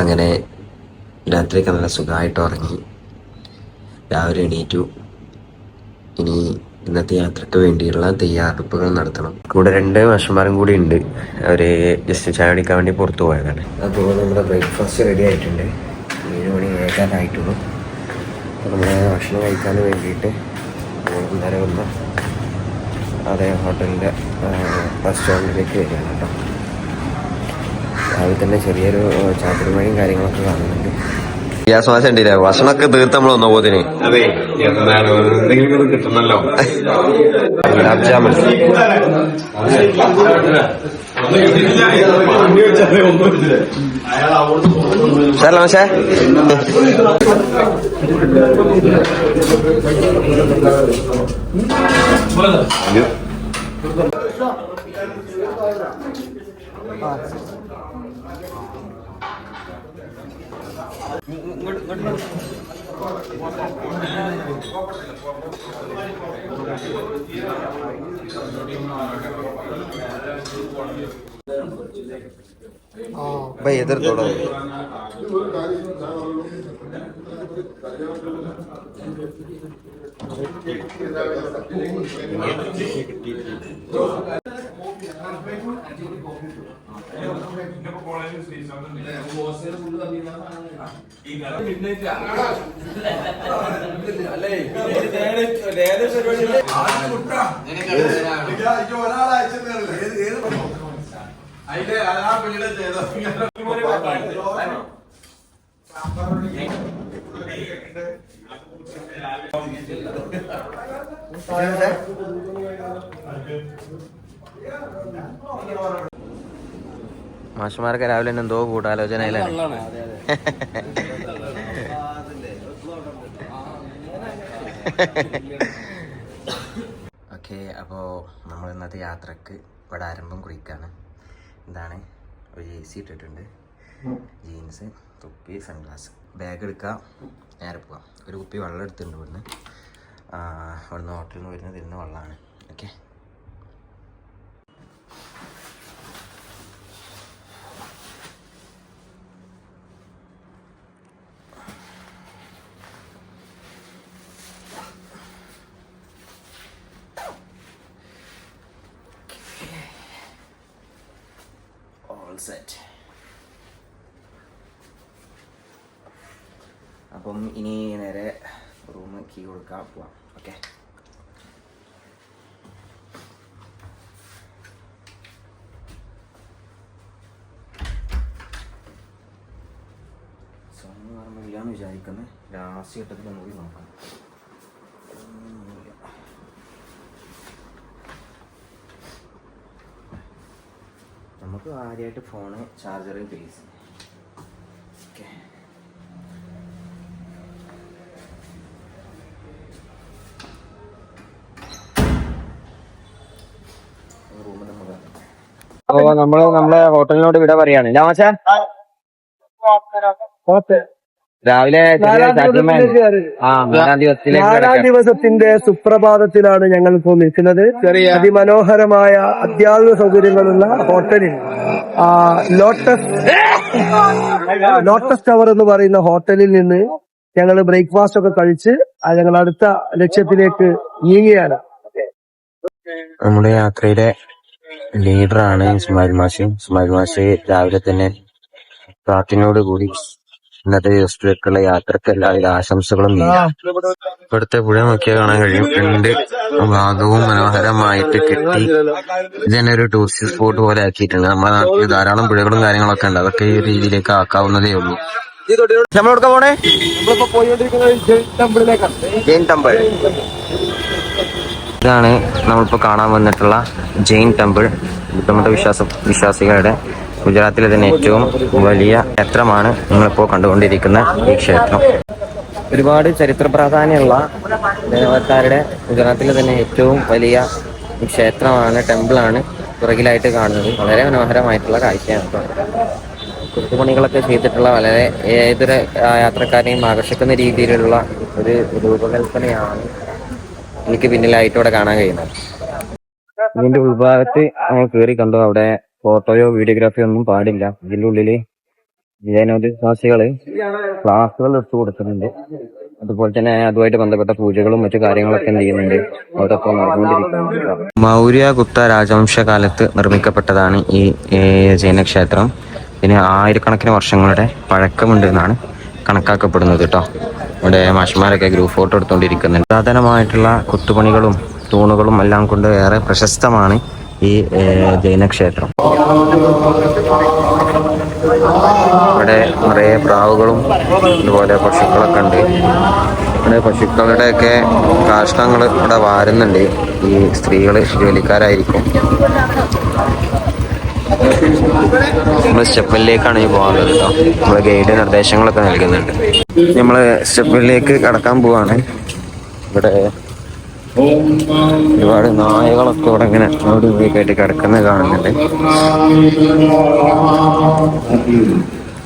അങ്ങനെ രാത്രിയൊക്കെ നല്ല സുഖമായിട്ട് ഉറങ്ങി. രാവിലെ എണീറ്റു. ഇനി ഇന്നത്തെ യാത്രയ്ക്ക് വേണ്ടിയുള്ള തയ്യാറെടുപ്പുകൾ നടത്തണം. കൂടെ രണ്ട് മാഷന്മാരും കൂടി ഉണ്ട്. അവർ ജസ്റ്റ് ചായ കുടിക്കാൻ വേണ്ടി പുറത്തു പോയതാണ്. അതുപോലെ നമ്മുടെ ബ്രേക്ക്ഫാസ്റ്റ് റെഡി ആയിട്ടുണ്ട്. ഏഴ് മണി കഴിക്കാനായിട്ടുള്ളൂ അപ്പോൾ നമ്മുടെ ഭക്ഷണം കഴിക്കാൻ വേണ്ടിയിട്ട് നേരെ ഒന്ന് അതേ ഹോട്ടലിന്റെ റെസ്റ്റോറന്റിലേക്ക് വരികയാണ് കേട്ടോ. രാവിലെ തന്നെ ചെറിയൊരു ചാത്തിരിമഴയും കാര്യങ്ങളൊക്കെ കാണുന്നുണ്ട്. ഗ്യാസ് ഉണ്ടില്ലേ ഭക്ഷണമൊക്കെ തീർത്ത് നമ്മൾ വന്ന പോതിന് അതെ എന്താണ് എന്തെങ്കിലും കിട്ടണല്ലോ ഗുലാബ് ജാമുൻ അതിന്റെ ആ പിള്ളേ ചെയ്തോ സാമ്പാർ മാഷുമാരൊക്കെ രാവിലെ തന്നെ എന്തോ കൂട്ടാലോചനയിലാണ്. ഓക്കെ അപ്പോൾ നമ്മൾ ഇന്നത്തെ യാത്രയ്ക്ക് ഇവിടെ ആരംഭം കുറിക്കാണ്. എന്താണ്? ഒരു എ സി ഇട്ടിട്ടുണ്ട്. ജീൻസ് തൊപ്പി സൺഗ്ലാസ്. ബാഗ് എടുക്കുക നേരെ പോവാം. ഒരു കുപ്പി വെള്ളം എടുത്തിട്ടുണ്ട് ഇവിടുന്ന്. ഇവിടുന്ന് ഹോട്ടലിൽ നിന്ന് വരുന്നത് ഇരുന്ന് വെള്ളമാണ്. ഓക്കെ. സെറ്റ് അപ്പം ഇനി നേരെ റൂം കീ കൊടുക്കാൻ പോവാം. ഓക്കെ സോങ് എന്ന് വിചാരിക്കുന്നത് ലാസ്റ്റ് ഘട്ടത്തിൽ നമുക്ക് നോക്കാം. നമുക്ക് ആദ്യമായിട്ട് ഫോണ് ചാർജറിൽ പേസ് ഓക്കെ അപ്പൊ നമ്മൾ നമ്മളെ ഹോട്ടലിനോട് വിട പറയാണ്. ലാമാശ രാവിലെ നാലാം ദിവസത്തിന്റെ സുപ്രഭാതത്തിലാണ് ഞങ്ങൾ ഇപ്പോൾ നിൽക്കുന്നത്. അതിമനോഹരമായ അത്യാധുനിക സൗകര്യങ്ങളുള്ള ഹോട്ടലിൽ ആ, ലോട്ടസ് ലോട്ടസ് ടവർ എന്ന് പറയുന്ന ഹോട്ടലിൽ നിന്ന് ഞങ്ങൾ ബ്രേക്ക്ഫാസ്റ്റ് ഒക്കെ കഴിച്ച് ഞങ്ങൾ അടുത്ത ലക്ഷ്യത്തിലേക്ക് നീങ്ങുകയാണ്. നമ്മുടെ യാത്രയിലെ ലീഡറാണ് സുമാരി മാഷി. സുമാരി മാഷി രാവിലെ തന്നെ പ്രാർത്ഥനയോട് കൂടി ഇന്നത്തെ ദിവസത്തിലേക്കുള്ള യാത്രയ്ക്ക് എല്ലാവിധ ആശംസകളും ഇവിടുത്തെ പുഴ നോക്കിയാൽ കാണാൻ കഴിയും. രണ്ട് ഭാഗവും മനോഹരമായിട്ട് കെട്ടി. ഇത് തന്നെ ഒരു ടൂറിസ്റ്റ് സ്പോട്ട് പോലെ ആക്കിയിട്ടുണ്ട്. നമ്മുടെ നാട്ടിൽ ധാരാളം പുഴകളും കാര്യങ്ങളൊക്കെ ഉണ്ട്. അതൊക്കെ ഈ രീതിയിലേക്ക് ആക്കാവുന്നതേ ഉള്ളൂ. നമ്മളെവിടെ പോണേ? നമ്മളിപ്പോ പോയിക്കൊണ്ടിരിക്കുന്നത് ജെയിൻ ടെമ്പിൾ. ഇതാണ് നമ്മളിപ്പോ കാണാൻ വന്നിട്ടുള്ള ജെയിൻ ടെമ്പിൾ. ബുദ്ധമത വിശ്വാസ വിശ്വാസികളുടെ ഗുജറാത്തിലെ തന്നെ ഏറ്റവും വലിയ ക്ഷേത്രമാണ് നിങ്ങളിപ്പോ കണ്ടുകൊണ്ടിരിക്കുന്ന ഈ ക്ഷേത്രം. ഒരുപാട് ചരിത്ര പ്രാധാന്യമുള്ള ദേവത്താരുടെ ഗുജറാത്തിലെ തന്നെ ഏറ്റവും വലിയ ക്ഷേത്രമാണ് ടെമ്പിളാണ് പുറകിലായിട്ട് കാണുന്നത്. വളരെ മനോഹരമായിട്ടുള്ള കാഴ്ചയാണ് കുത്തുപണികളൊക്കെ ചെയ്തിട്ടുള്ള വളരെ ഏതൊരു യാത്രക്കാരെയും ആകർഷിക്കുന്ന രീതിയിലുള്ള ഒരു രൂപകൽപ്പനയാണ് എനിക്ക് പിന്നിലായിട്ട് ഇവിടെ കാണാൻ കഴിയുന്നത്. ഇതിന്റെ ഉൾഭാഗത്ത് കയറി കണ്ടു. അവിടെ ഫോട്ടോയോ വീഡിയോഗ്രാഫിയോ ഒന്നും പാടില്ല. ഇതിന്റെ ഉള്ളിൽ വിജയനോദ്വാസികൾ ക്ലാസ്സുകൾ എടുത്തു കൊടുക്കുന്നുണ്ട്. അതുപോലെ തന്നെ അതുമായിട്ട് ബന്ധപ്പെട്ട പൂജകളും മറ്റു കാര്യങ്ങളൊക്കെ എന്ത് ചെയ്യുന്നുണ്ട്. അതൊക്കെ നടന്നുകൊണ്ടിരിക്കുന്നുണ്ട്. മൗര്യ ഗുപ്ത രാജവംശ കാലത്ത് നിർമ്മിക്കപ്പെട്ടതാണ് ഈ ജൈനക്ഷേത്രം ഇതിന് ആയിരക്കണക്കിന് വർഷങ്ങളുടെ പഴക്കമുണ്ട് എന്നാണ് കണക്കാക്കപ്പെടുന്നത് കേട്ടോ. ഇവിടെ മാഷിമാരൊക്കെ ഗ്രൂപ്പ് ഫോട്ടോ എടുത്തുകൊണ്ടിരിക്കുന്നുണ്ട്. പുരാതനമായിട്ടുള്ള കൊത്തുപണികളും തൂണുകളും എല്ലാം കൊണ്ട് ഏറെ പ്രശസ്തമാണ് ഈ ജൈനക്ഷേത്രം. ഇവിടെ നിറയെ പ്രാവുകളും ഇതുപോലെ പശുക്കളൊക്കെ ഉണ്ട്. ഇവിടെ പശുക്കളുടെയൊക്കെ കാഷ്ടങ്ങൾ ഇവിടെ വാരുന്നുണ്ട്. ഈ സ്ത്രീകൾ ജോലിക്കാരായിരിക്കും. നമ്മൾ സ്റ്റെപ്പിലേക്കാണ് ഈ പോകുന്നത് കേട്ടോ. നമ്മൾ ഗൈഡ് നിർദ്ദേശങ്ങളൊക്കെ നൽകുന്നുണ്ട്. നമ്മൾ സ്റ്റെപ്പിലേക്ക് കടക്കാൻ പോവാണ്. ഇവിടെ ഒരുപാട് നായകളൊക്കെ ഇവിടെ ഇങ്ങനെ അവിടെ ഇവിടെയൊക്കെ കിടക്കുന്നത് കാണുന്നുണ്ട്.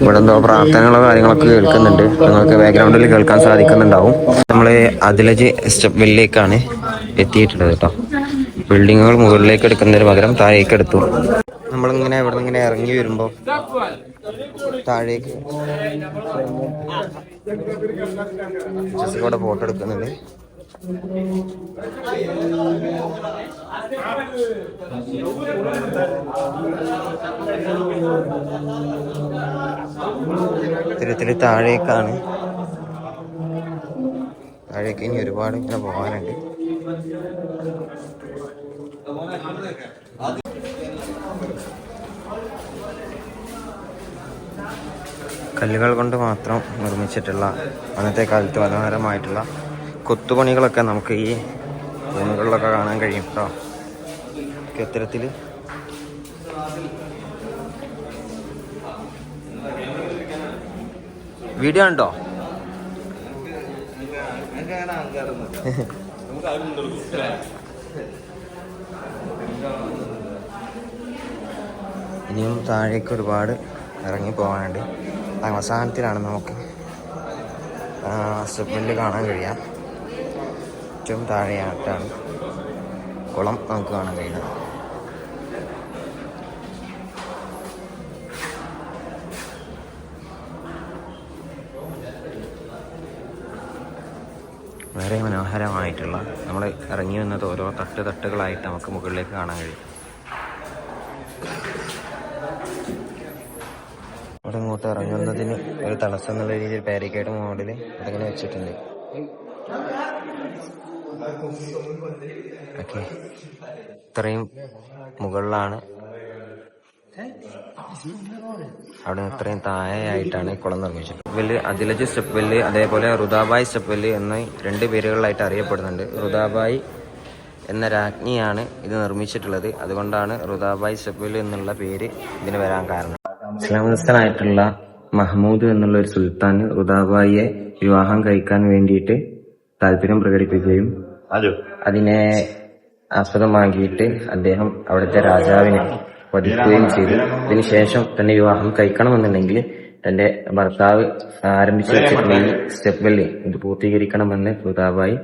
ഇവിടെ എന്തോ പ്രാർത്ഥനകളോ കാര്യങ്ങളൊക്കെ കേൾക്കുന്നുണ്ട്. നിങ്ങൾക്ക് ബാക്ക്ഗ്രൗണ്ടിൽ കേൾക്കാൻ സാധിക്കുന്നുണ്ടാവും. നമ്മൾ അതിലജ് സ്റ്റെപ്പ് വെല്ലിലേക്കാണ് എത്തിയിട്ടുള്ളത് കേട്ടോ. ബിൽഡിങ്ങുകൾ മുകളിലേക്ക് എടുക്കുന്നതിന് പകരം താഴേക്ക് എടുത്തു. നമ്മളിങ്ങനെ ഇവിടെ ഇങ്ങനെ ഇറങ്ങി വരുമ്പോൾ താഴേക്ക് ഇവിടെ ഫോട്ടോ എടുക്കുന്നുണ്ട്. ഇത്തരത്തിൽ താഴേക്കാണ്. താഴേക്ക് ഇനി ഒരുപാട് ഇങ്ങനെ പോകാനുണ്ട്. കല്ലുകൾ കൊണ്ട് മാത്രം നിർമ്മിച്ചിട്ടുള്ള അന്നത്തെ കാലത്ത് മനോഹരമായിട്ടുള്ള കൊത്തുപണികളൊക്കെ നമുക്ക് ഈ തൂണുകളിലൊക്കെ കാണാൻ കഴിയും കേട്ടോ ഇത്തരത്തിൽ വീഡിയോ ഉണ്ടോ ഇനിയും താഴേക്ക് ഒരുപാട് ഇറങ്ങി പോകാനുണ്ട്. അവസാനത്തിലാണ് നമുക്ക് സ്റ്റെപ്പിൽ കാണാൻ കഴിയാം. ഏറ്റവും താഴെയായിട്ടാണ് കുളം നമുക്ക് കാണാൻ കഴിയുന്നത്. വളരെ മനോഹരമായിട്ടുള്ള നമ്മൾ ഇറങ്ങി വന്നത് ഓരോ തട്ട് തട്ടുകളായിട്ട് നമുക്ക് മുകളിലേക്ക് കാണാൻ കഴിയും. ഇവിടെ ഇങ്ങോട്ട് ഇറങ്ങുന്നതിന് ഒരു തടസ്സം എന്നുള്ള രീതിയിൽ പാരിക്കേഡ് മോഡൽ അതിങ്ങനെ വെച്ചിട്ടുണ്ട്. ഓക്കെ. ഇത്രയും മുകളിലാണ്. അവിടെ നിന്ന് ഇത്രയും താഴെയായിട്ടാണ് കുളം നിർമ്മിച്ചത് വെല്ല് അതിലജ് സ്റ്റെപ്പ് വെല്ല് അതേപോലെ റുദാബായ് സ്റ്റെപ്പ് വെല്ല് എന്നീ രണ്ട് പേരുകളിലായിട്ട് അറിയപ്പെടുന്നുണ്ട്. റുദാബായ് എന്ന രാജ്ഞിയാണ് ഇത് നിർമ്മിച്ചിട്ടുള്ളത്. അതുകൊണ്ടാണ് റുദാബായ് വെല്ല് എന്നുള്ള പേര് ഇതിന് വരാൻ കാരണം. ഇസ്ലാമിസ്ഥാനായിട്ടുള്ള മഹ്മൂദ് എന്നുള്ള ഒരു സുൽത്താൻ റുദാബായിയെ വിവാഹം കഴിക്കാൻ വേണ്ടിയിട്ട് താല്പര്യം പ്രകടിപ്പിക്കുകയും അതിനെ ആസ്പദമാക്കിയിട്ട് അദ്ദേഹം അവിടുത്തെ രാജാവിനെ വധിക്കുകയും ചെയ്തു. അതിനുശേഷം തന്റെ വിവാഹം കഴിക്കണമെന്നുണ്ടെങ്കിൽ തന്റെ ഭർത്താവ് ആരംഭിച്ച ഈ സ്റ്റെപ്പ് വെല്ലി ഇത് പൂർത്തീകരിക്കണമെന്ന് പിതാവായി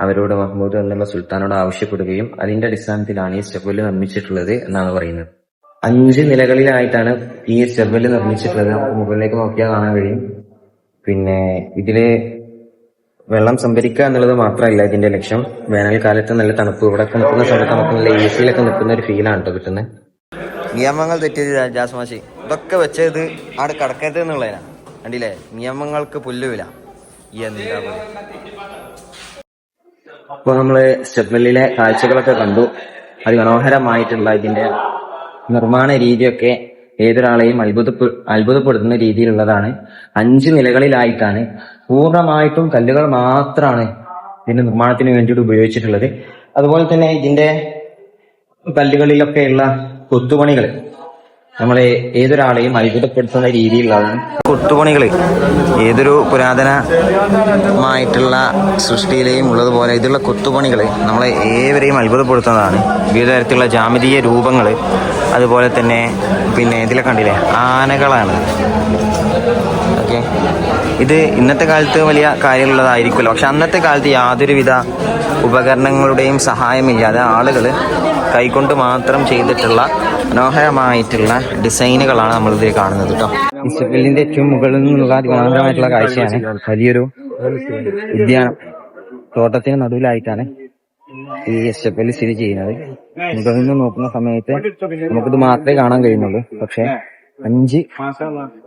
അവരോട് മഹ്മൂദ് എന്നുള്ള സുൽത്താനോട് ആവശ്യപ്പെടുകയും അതിന്റെ അടിസ്ഥാനത്തിലാണ് ഈ സ്റ്റെപ്പ് വെല്ലി നിർമ്മിച്ചിട്ടുള്ളത് എന്നാണ് പറയുന്നത്. അഞ്ച് നിലകളിലായിട്ടാണ് ഈ സ്റ്റെപ്പ് വെല്ലി നിർമ്മിച്ചിട്ടുള്ളത്. മുകളിലേക്ക് നോക്കിയാൽ കാണാൻ കഴിയും. പിന്നെ ഇതിൽ വെള്ളം സംഭരിക്കുക എന്നുള്ളത് മാത്രമല്ല ഇതിന്റെ ലക്ഷ്യം. വേനൽക്കാലത്ത് നല്ല തണുപ്പ്. ഇവിടെ നിൽക്കുന്ന സമയത്ത് നമുക്ക് നല്ല എ സിയിലൊക്കെ നിൽക്കുന്ന ഒരു ഫീലാണ് കേട്ടോ കിട്ടുന്നത് നിയമങ്ങൾ തെറ്റിയത് ജാസ്മാശി ഇതൊക്കെ വെച്ചത് അവിടെ കടക്കരുത് എന്നുള്ളതിനാ. കണ്ടില്ലേ? നിയമങ്ങൾക്ക് പുല്ലുവില. എന്താ അപ്പൊ നമ്മൾ സ്റ്റെപ്പലിലെ കാഴ്ചകളൊക്കെ കണ്ടു. അതിമനോഹരമായിട്ടുള്ള ഇതിന്റെ നിർമ്മാണ രീതിയൊക്കെ ഏതൊരാളെയും അത്ഭുതപ്പെ അത്ഭുതപ്പെടുത്തുന്ന രീതിയിലുള്ളതാണ്. അഞ്ച് നിലകളിലായിട്ടാണ്. പൂർണമായിട്ടും കല്ലുകൾ മാത്രമാണ് ഇതിന്റെ നിർമ്മാണത്തിന് വേണ്ടിയിട്ട് ഉപയോഗിച്ചിട്ടുള്ളത്. അതുപോലെ തന്നെ ഇതിന്റെ കല്ലുകളിലൊക്കെയുള്ള കൊത്തുപണികൾ നമ്മളെ ഏതൊരാളെയും അത്ഭുതപ്പെടുത്തുന്ന രീതിയിലുള്ളതാണ് കൊത്തുപണികൾ ഏതൊരു പുരാതനമായിട്ടുള്ള സൃഷ്ടിയിലെയും ഉള്ളതുപോലെ ഇതിലുള്ള കൊത്തുപണികൾ നമ്മളെ ഏവരെയും അത്ഭുതപ്പെടുത്തുന്നതാണ്. വിവിധ തരത്തിലുള്ള ജാമിതീയ രൂപങ്ങൾ അതുപോലെ തന്നെ പിന്നെ ഇതിലെ കണ്ടില്ലേ? ആനകളാണ്. ഇത് ഇന്നത്തെ കാലത്ത് വലിയ കാര്യമുള്ളതായിരിക്കുമല്ലോ പക്ഷെ അന്നത്തെ കാലത്ത് യാതൊരുവിധ ഉപകരണങ്ങളുടെയും സഹായമില്ലാതെ ആളുകൾ കൈകൊണ്ട് മാത്രം ചെയ്തിട്ടുള്ള മനോഹരമായിട്ടുള്ള ഡിസൈനുകളാണ് നമ്മൾ ഇതിൽ കാണുന്നത് കേട്ടോ. ഇസ്ബലിന്റെ ഏറ്റവും മുകളിൽ നിന്നുള്ള അതിമനോഹരമായിട്ടുള്ള കാഴ്ചയാണ്. വലിയൊരു ഉദ്യാനം. തോട്ടത്തിന് നടുവിലായിട്ടാണ് ഈ എസ് എഫ് എൽ സ്ഥിതി ചെയ്യുന്നത്. മുകളിൽ നിന്ന് നോക്കുന്ന സമയത്ത് നമുക്കിത് മാത്രമേ കാണാൻ കഴിയുന്നുള്ളൂ. പക്ഷെ അഞ്ച്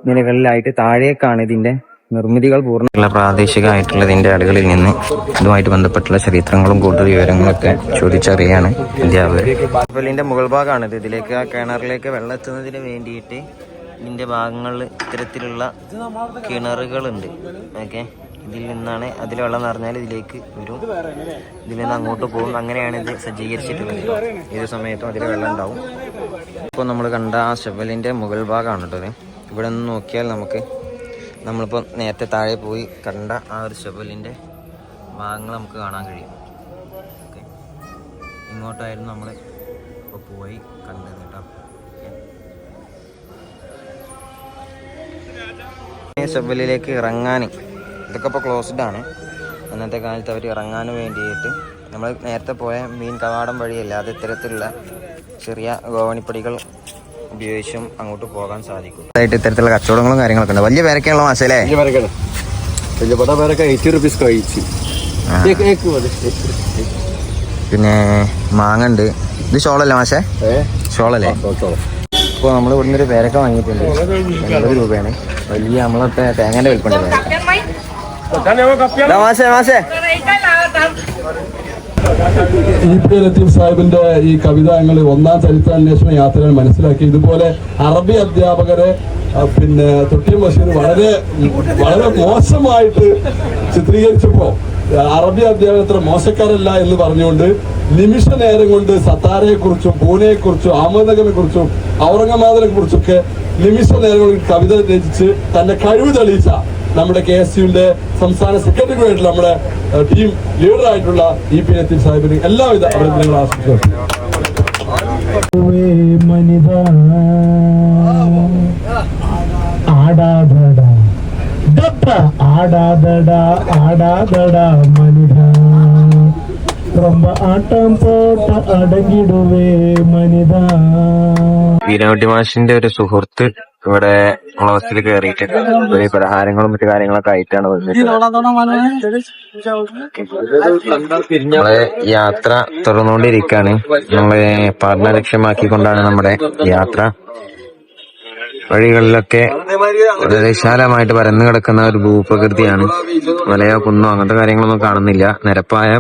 നിലകളിലായിട്ട് താഴേക്കാണ് ഇതിന്റെ നിർമ്മിതികൾ പൂർണ പ്രാദേശികമായിട്ടുള്ള ഇതിന്റെ ആളുകളിൽ നിന്ന് ഇതുമായിട്ട് ബന്ധപ്പെട്ടുള്ള ചരിത്രങ്ങളും കൂടുതൽ വിവരങ്ങളൊക്കെ ചോദിച്ചറിയാണ് അധ്യാപകർ. കപ്പലിന്റെ മുകൾ ഭാഗമാണിത്. ഇതിലേക്ക് ആ കിണറിലേക്ക് വെള്ളം എത്തുന്നതിന് വേണ്ടിയിട്ട് ഇതിന്റെ ഭാഗങ്ങളിൽ ഇത്തരത്തിലുള്ള കിണറുകളുണ്ട്. ഓക്കെ. ഇതിൽ നിന്നാണ് അതിൽ വെള്ളം നിറഞ്ഞാൽ ഇതിലേക്ക് വരും ഇതിൽ നിന്ന് അങ്ങോട്ട് പോകും. അങ്ങനെയാണ് ഇത് സജ്ജീകരിച്ചിട്ടുള്ളത്. ഏത് സമയത്തും അതിൽ വെള്ളം ഉണ്ടാവും. ഇപ്പോൾ നമ്മൾ കണ്ട ആ ഷെവലിന്റെ മുകൾ ഭാഗമാണ് കേട്ടോ ഇവിടെ നിന്ന് നോക്കിയാൽ നമുക്ക് നമ്മളിപ്പോൾ നേരത്തെ താഴെ പോയി കണ്ട ആ ഒരു ശബലിന്റെ ഭാഗങ്ങൾ നമുക്ക് കാണാൻ കഴിയും. ഓക്കെ. ഇങ്ങോട്ടായിരുന്നു നമ്മൾ ഇപ്പോൾ പോയി കണ്ടത് കേട്ടോ. ഷെവലിലേക്ക് ഇറങ്ങാൻ ഇതൊക്കെ ഇപ്പോൾ ക്ലോസ്ഡ് ആണ്. അന്നത്തെ കാലത്ത് അവർ ഇറങ്ങാൻ വേണ്ടിയിട്ട് നമ്മൾ നേരത്തെ പോയ മീൻ കവാടം വഴിയല്ലാതെ ഇത്തരത്തിലുള്ള ചെറിയ ഗോവണിപ്പടികൾ ഉപയോഗിച്ചും അങ്ങോട്ട് പോകാൻ സാധിക്കും. ആയിട്ട് ഇത്തരത്തിലുള്ള കച്ചവടങ്ങളും കാര്യങ്ങളൊക്കെ ഉണ്ട്. വലിയ പേരൊക്കെയുള്ള മാസല്ലേ വലിയ പേരക്കാണ് വലിയ പട പേരൊക്കെ എയ്റ്റി റുപ്പീസ് കഴിച്ച്. പിന്നെ മാങ്ങ ഉണ്ട്. ഇത് ഷോളല്ലേ മാഷേ? ഷോളല്ലേ? ഇപ്പോൾ നമ്മൾ ഇവിടുന്ന് ഒരു പേരക്ക വാങ്ങിയിട്ടുണ്ട്. എൺപത് രൂപയാണ്. വലിയ നമ്മളത്തെ പേരക്ക ദാ മാഷേ മാഷേ. ഇ പി ലത്തീഫ് സാഹിബിന്റെ ഈ കവിത ഞങ്ങൾ ഒന്നാം ചരിത്രാന്വേഷണ യാത്ര മനസ്സിലാക്കി. ഇതുപോലെ അറബി അധ്യാപകരെ പിന്നെ തൊട്ടി ബഷീർ വളരെ വളരെ മോശമായിട്ട് ചിത്രീകരിച്ചപ്പോ അറബി അധ്യാപകർ അത്ര മോശക്കാരല്ല എന്ന് പറഞ്ഞുകൊണ്ട് നിമിഷ നേരം കൊണ്ട് സത്താരയെ കുറിച്ചും അഹമ്മദ്നഗറിനെ കുറിച്ചും ഔറംഗബാദിനെ കുറിച്ചൊക്കെ നിമിഷ നേരം കൊണ്ട് കവിത രചിച്ച് തന്റെ കഴിവ് തെളിയിച്ച നമ്മുടെ കെ എസ് യുവിന്റെ സംസ്ഥാന സെക്രട്ടറി ആയിട്ടുള്ള നമ്മുടെ ടീം ലീഡറായിട്ടുള്ള ഇ പി ലത്തീഫ് സാഹിബിന് എല്ലാവിധ അഭിനന്ദനങ്ങളും ആശംസിക്കുന്നു ஆடாதடா മാഷിന്റെ ഒരു സുഹൃത്ത് ഇവിടെ ഹോസ്റ്റലിൽ കയറിയിട്ട് ഒരു പലഹാരങ്ങളും മറ്റു കാര്യങ്ങളൊക്കെ ആയിട്ടാണ് വന്നിട്ട് നമ്മളെ യാത്ര തുറന്നുകൊണ്ടിരിക്കുകയാണ് നമ്മളെ പാർട്ണർ ലക്ഷ്യമാക്കിക്കൊണ്ടാണ് നമ്മുടെ യാത്ര. വഴികളിലൊക്കെ വളരെ വിശാലമായിട്ട് പരന്നു കിടക്കുന്ന ഒരു ഭൂപ്രകൃതിയാണ്. മലയോ കുന്നോ അങ്ങനത്തെ കാര്യങ്ങളൊന്നും കാണുന്നില്ല. നിരപ്പായ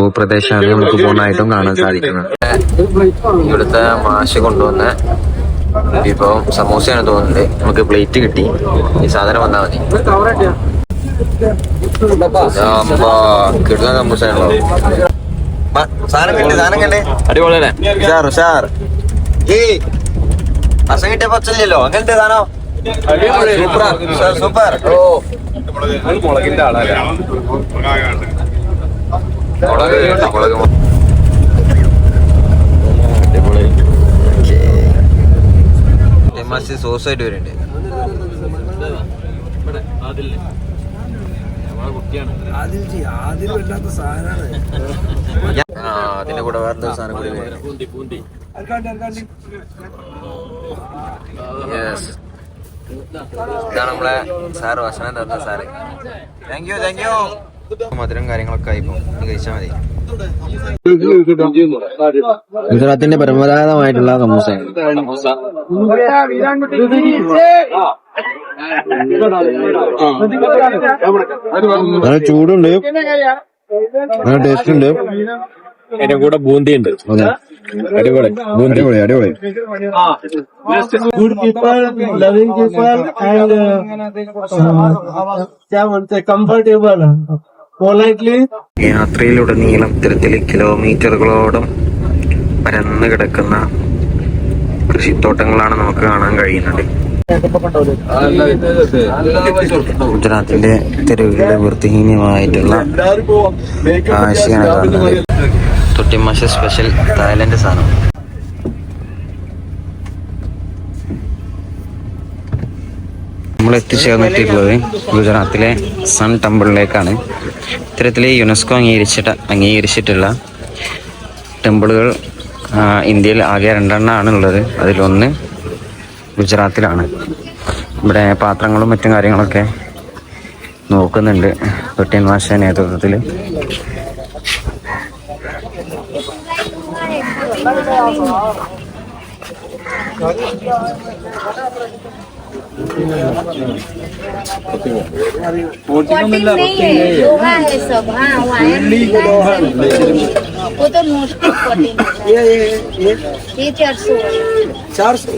ഭൂപ്രദേശമാണ് നമുക്ക് പൂർണമായിട്ടും കാണാൻ സാധിക്കുന്നത്. ഇവിടുത്തെ മാഷ് കൊണ്ടുവന്ന വിഭവം സമൂസയാണ് തോന്നുന്നത് നമുക്ക് പ്ലേറ്റ് കിട്ടി. ഈ സാധനം വന്നാൽ മതി. കിട്ടുന്ന സമൂസയാണല്ലോ സാധനം കണ്ടേ സാധനം കണ്ടേ. അടിപൊളിയല്ലേ ഉഷാർ ഉഷാർ ഈ ഭക്ഷണം കിട്ടിയ പച്ചല്ലോ അങ്ങനത്തെ സാധനം? Super super. ഓ. മുളകിന്റെ ആളല്ലേ? മുളക് മുളക് മസ്റ്റ് സോസ് ആയിട്ട് വരുന്നുണ്ട് ആ അതിന്റെ കൂടെ വേറെ സാധനം കൂടി യെസ് ഇതാണ് നമ്മളെ സാറ് ഭക്ഷണം തന്ന sir. Thank you thank you മധുരം കാര്യങ്ങളൊക്കെ ആയിപ്പോ കഴിച്ചാൽ മതി. ഗുജറാത്തിന്റെ പരമ്പരാഗതമായിട്ടുള്ള സമൂസ. നല്ല ചൂടുണ്ട്. നല്ല ടേസ്റ്റ് ഉണ്ട്. അതിന്റെ കൂടെ ബൂന്തി ഉണ്ട് അടിപൊളി അടിപൊളി അടിപൊളി good people loving people and क्या बोलते कंफर्टेबल पोलाइटली യാത്രയിലുടനീളം ഇത്തരത്തിൽ കിലോമീറ്ററുകളോളം പരന്നു കിടക്കുന്ന കൃഷിത്തോട്ടങ്ങളാണ് നമുക്ക് കാണാൻ കഴിയുന്നത് ഗുജറാത്തിന്റെ തെരുവുകളിലെ വൃത്തിഹീനമായിട്ടുള്ള കാഴ്ചയാണ് കാണുന്നത് തൊട്ടിമാശ സ്പെഷ്യൽ തായ്ലൻഡ് സാധനം. നമ്മൾ എത്തിച്ചേർന്നിട്ടുള്ളത് ഗുജറാത്തിലെ സൺ ടെമ്പിളിലേക്കാണ്. ഇത്തരത്തിൽ യുനെസ്കോ അംഗീകരിച്ചിട്ട് അംഗീകരിച്ചിട്ടുള്ള ടെമ്പിളുകൾ ഇന്ത്യയിൽ ആകെ രണ്ടെണ്ണമാണ് ഉള്ളത്. അതിലൊന്ന് ഗുജറാത്തിലാണ്. ഇവിടെ പാത്രങ്ങളും മറ്റും കാര്യങ്ങളൊക്കെ നോക്കുന്നുണ്ട് തൊട്ടിയൻ മാഷ നേതൃത്വത്തിൽ नहीं है लोहा है सब। हाँ वो तो नोट फोर्टीन ये चार सौ। चार सौ?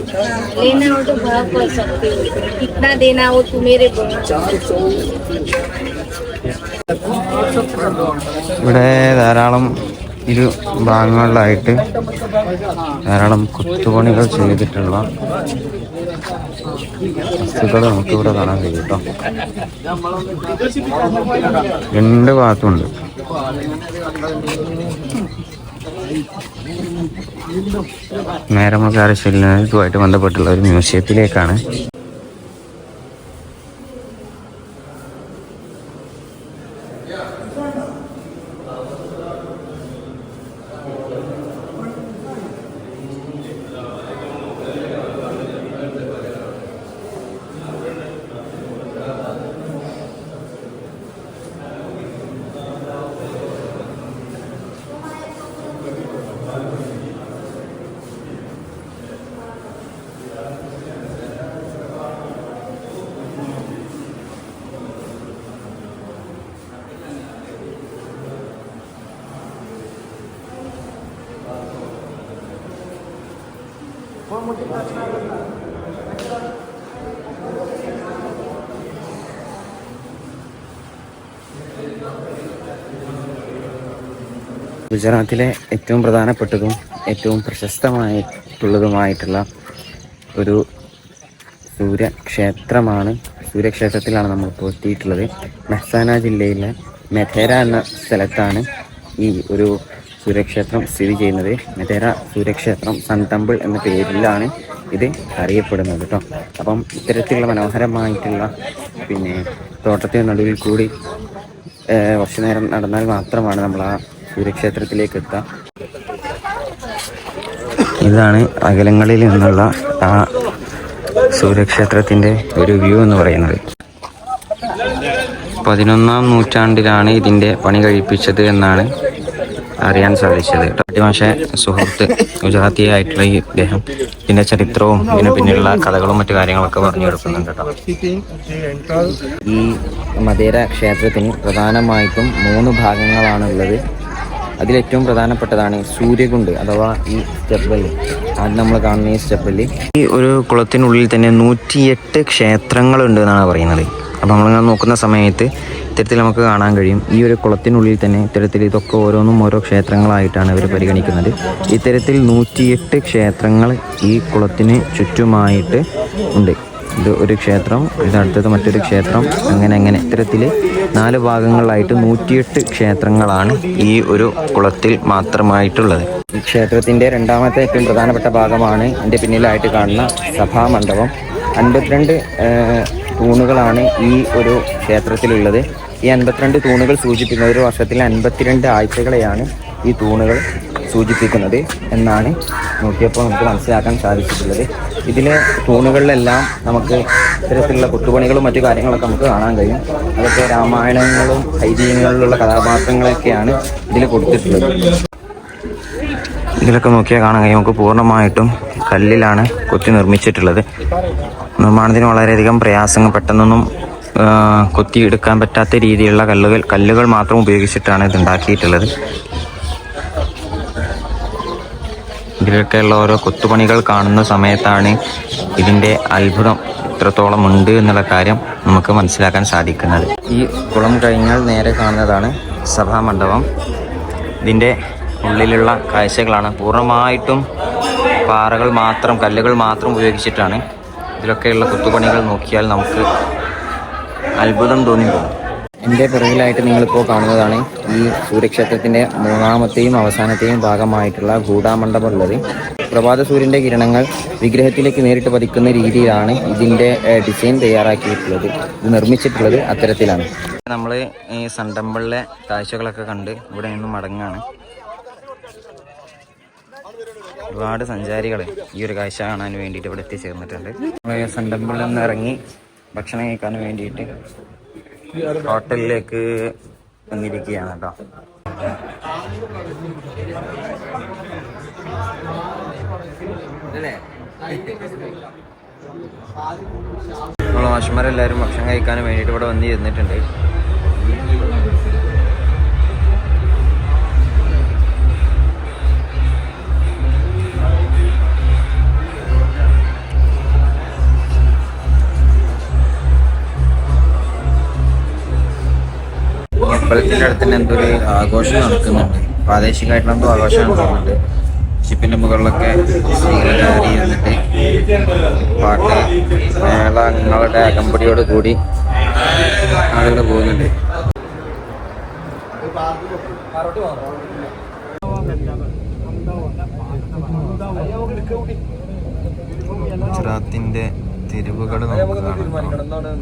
लेना हो तो भाव कर सकते हो। कितना देना हो तू मेरे बोलो ഇവിടെ ധാരാളം ഇരു ഭാഗങ്ങളിലായിട്ട് ധാരാളം കുത്തുപണികൾ ചെയ്തിട്ടുള്ള വസ്തുക്കൾ നമുക്ക് ഇവിടെ കാണാൻ കഴിയും കേട്ടോ. രണ്ട് ഭാഗത്തുണ്ട്. നേരെ നമുക്ക് ആവശ്യമില്ല ഇതുമായിട്ട് ബന്ധപ്പെട്ടുള്ള ഒരു മ്യൂസിയത്തിലേക്കാണ് ഗുജറാത്തിലെ ഏറ്റവും പ്രധാനപ്പെട്ടതും ഏറ്റവും പ്രശസ്തമായിട്ടുള്ളതുമായിട്ടുള്ള ഒരു സൂര്യക്ഷേത്രമാണ്. സൂര്യക്ഷേത്രത്തിലാണ് നമ്മൾ ഇപ്പോൾ എത്തിയിട്ടുള്ളത്. മെഹ്സാന ജില്ലയിലെ മെഥേര എന്ന സ്ഥലത്താണ് ഈ ഒരു സൂര്യക്ഷേത്രം സ്ഥിതി ചെയ്യുന്നത്. മെതേര സൂര്യക്ഷേത്രം സൺ ടെമ്പിൾ എന്ന പേരിലാണ് ഇത് അറിയപ്പെടുന്നത് കേട്ടോ അപ്പം ഇത്തരത്തിലുള്ള മനോഹരമായിട്ടുള്ള പിന്നെ തോട്ടത്തിന് നടുവിൽ കൂടി ഏഹ് കുറച്ചു നേരം നടന്നാൽ മാത്രമാണ് നമ്മൾ ആ സൂര്യക്ഷേത്രത്തിലേക്ക് എത്തുക ഇതാണ് അകലങ്ങളിൽ നിന്നുള്ള ആ സൂര്യക്ഷേത്രത്തിന്റെ ഒരു വ്യൂ എന്ന് പറയുന്നത്. പതിനൊന്നാം നൂറ്റാണ്ടിലാണ് ഇതിന്റെ പണി കഴിപ്പിച്ചത് എന്നാണ് അറിയാൻ സാധിച്ചത്. പക്ഷേ സുഹൃത്ത് ഗുജറാത്തിയായിട്ടുള്ള ഈ ഇദ്ദേഹം ഇതിന്റെ ചരിത്രവും ഇതിന് പിന്നിലുള്ള കഥകളും മറ്റു കാര്യങ്ങളൊക്കെ പറഞ്ഞു കൊടുക്കുന്നുണ്ട് കേട്ടോ. ഈ മധേര ക്ഷേത്രത്തിന് പ്രധാനമായിട്ടും മൂന്ന് ഭാഗങ്ങളാണ് ഉള്ളത് അതിലേറ്റവും പ്രധാനപ്പെട്ടതാണ് സൂര്യകുണ്ട് അഥവാ ഈ സ്റ്റെപ്പൽ അത് നമ്മൾ കാണുന്ന ഈ സ്റ്റെപ്പൽ ഈ ഒരു കുളത്തിനുള്ളിൽ തന്നെ നൂറ്റിയെട്ട് ക്ഷേത്രങ്ങളുണ്ട് എന്നാണ് പറയുന്നത്. അപ്പം നമ്മളിങ്ങനെ നോക്കുന്ന സമയത്ത് ഇത്തരത്തിൽ നമുക്ക് കാണാൻ കഴിയും. ഈ ഒരു കുളത്തിനുള്ളിൽ തന്നെ ഇത്തരത്തിൽ ഇതൊക്കെ ഓരോന്നും ഓരോ ക്ഷേത്രങ്ങളായിട്ടാണ് ഇവർ പരിഗണിക്കുന്നത്. ഇത്തരത്തിൽ നൂറ്റിയെട്ട് ക്ഷേത്രങ്ങൾ ഈ കുളത്തിന് ചുറ്റുമായിട്ട് ഉണ്ട്. ഇത് ഒരു ക്ഷേത്രം ഇതടുത്തത് മറ്റൊരു ക്ഷേത്രം അങ്ങനെ അങ്ങനെ. ഇത്തരത്തിൽ നാല് ഭാഗങ്ങളായിട്ട് നൂറ്റിയെട്ട് ക്ഷേത്രങ്ങളാണ് ഈ ഒരു കുളത്തിൽ മാത്രമായിട്ടുള്ളത്. ഈ ക്ഷേത്രത്തിന്റെ രണ്ടാമത്തെ ഏറ്റവും പ്രധാനപ്പെട്ട ഭാഗമാണ് എന്റെ പിന്നിലായിട്ട് കാണുന്ന സഭാമണ്ഡപം. അൻപത്തിരണ്ട് തൂണുകളാണ് ഈ ഒരു ക്ഷേത്രത്തിലുള്ളത്. ഈ അൻപത്തിരണ്ട് തൂണുകൾ സൂചിപ്പിക്കുന്നത് ഒരു വർഷത്തിലെ അൻപത്തിരണ്ട് ആഴ്ചകളെയാണ് ഈ തൂണുകൾ സൂചിപ്പിക്കുന്നത് എന്നാണ് നോക്കിയപ്പോൾ നമുക്ക് മനസ്സിലാക്കാൻ സാധിച്ചിട്ടുള്ളത്. ഇതിലെ തൂണുകളിലെല്ലാം നമുക്ക് ഇത്തരത്തിലുള്ള കൊത്തുപണികളും മറ്റു കാര്യങ്ങളൊക്കെ നമുക്ക് കാണാൻ കഴിയും. അതൊക്കെ രാമായണങ്ങളും ഐതിഹ്യങ്ങളിലുള്ള കഥാപാത്രങ്ങളൊക്കെയാണ് ഇതിൽ കൊടുത്തിട്ടുള്ളത്. ഇതിലൊക്കെ നോക്കിയാൽ കാണാൻ കഴിയും. നമുക്ക് പൂർണമായിട്ടും കല്ലിലാണ് കൊത്തി നിർമ്മിച്ചിട്ടുള്ളത്. നിർമ്മാണത്തിന് വളരെയധികം പ്രയാസങ്ങൾ പെട്ടെന്നൊന്നും കൊത്തിയെടുക്കാൻ പറ്റാത്ത രീതിയിലുള്ള കല്ലുകൾ കല്ലുകൾ മാത്രം ഉപയോഗിച്ചിട്ടാണ് ഇത് ഉണ്ടാക്കിയിട്ടുള്ളത്. ഇതിലൊക്കെയുള്ള ഓരോ കൊത്തുപണികൾ കാണുന്ന സമയത്താണ് ഇതിന്റെ അത്ഭുതം എത്രത്തോളം ഉണ്ട് എന്നുള്ള കാര്യം നമുക്ക് മനസ്സിലാക്കാൻ സാധിക്കുന്നത്. ഈ കുളം കഴിഞ്ഞാൽ നേരെ കാണുന്നതാണ് സഭാമണ്ഡപം ഇതിന്റെ ഉള്ളിലുള്ള കാഴ്ചകളാണ്. പൂർണമായിട്ടും പാറകൾ മാത്രം കല്ലുകൾ മാത്രം ഉപയോഗിച്ചിട്ടാണ് ഇതിലൊക്കെയുള്ള കൊത്തുപണികൾ നോക്കിയാൽ നമുക്ക് അത്ഭുതം തോന്നിപ്പോകും എന്റെ പിറകിലായിട്ട് നിങ്ങളിപ്പോൾ കാണുന്നതാണ് ഈ സൂര്യക്ഷേത്രത്തിന്റെ മൂന്നാമത്തെയും അവസാനത്തെയും ഭാഗമായിട്ടുള്ള ഗൂഢാമണ്ഡപം ഉള്ളത് പ്രഭാത സൂര്യന്റെ കിരണങ്ങൾ വിഗ്രഹത്തിലേക്ക് നേരിട്ട് പതിക്കുന്ന രീതിയിലാണ് ഇതിന്റെ ഡിസൈൻ തയ്യാറാക്കിയിട്ടുള്ളത്. ഇത് നിർമ്മിച്ചിട്ടുള്ളത് അത്തരത്തിലാണ്. നമ്മൾ ഈ സൺ കാഴ്ചകളൊക്കെ കണ്ട് ഇവിടെ നിന്ന് മടങ്ങാണ്. ഒരുപാട് സഞ്ചാരികൾ ഈ ഒരു കാഴ്ച കാണാൻ വേണ്ടിയിട്ട് ഇവിടെ എത്തിച്ചേർന്നിട്ടുണ്ട്. ടെമ്പിളിൽ നിന്ന് ഇറങ്ങി ഭക്ഷണം കഴിക്കാൻ വേണ്ടിയിട്ട് ഹോട്ടലിലേക്ക് വന്നിരിക്കുകയാണ് കേട്ടോ. നമ്മൾ മാഷന്മാരെല്ലാവരും ഭക്ഷണം കഴിക്കാൻ വേണ്ടിയിട്ട് ഇവിടെ വന്ന് ഇരുന്നിട്ടുണ്ട്. ഈ അമ്പലത്തിന്റെ അടുത്ത് തന്നെ എന്തോ ഒരു ആഘോഷം നടക്കുന്നുണ്ട്. പ്രാദേശികമായിട്ടുള്ള എന്തോ ആഘോഷം നടക്കുന്നുണ്ട്. ഷിപ്പിന്റെ മുകളിലൊക്കെ സ്ത്രീകൾ കയറി പാട്ട് പാട്ട് മേളങ്ങളുടെ അകമ്പടിയോട് കൂടി ആളുകൾ പോകുന്നുണ്ട്. ഗുജറാത്തിന്റെ തെരുവുകൾ നമുക്ക് കാണാം.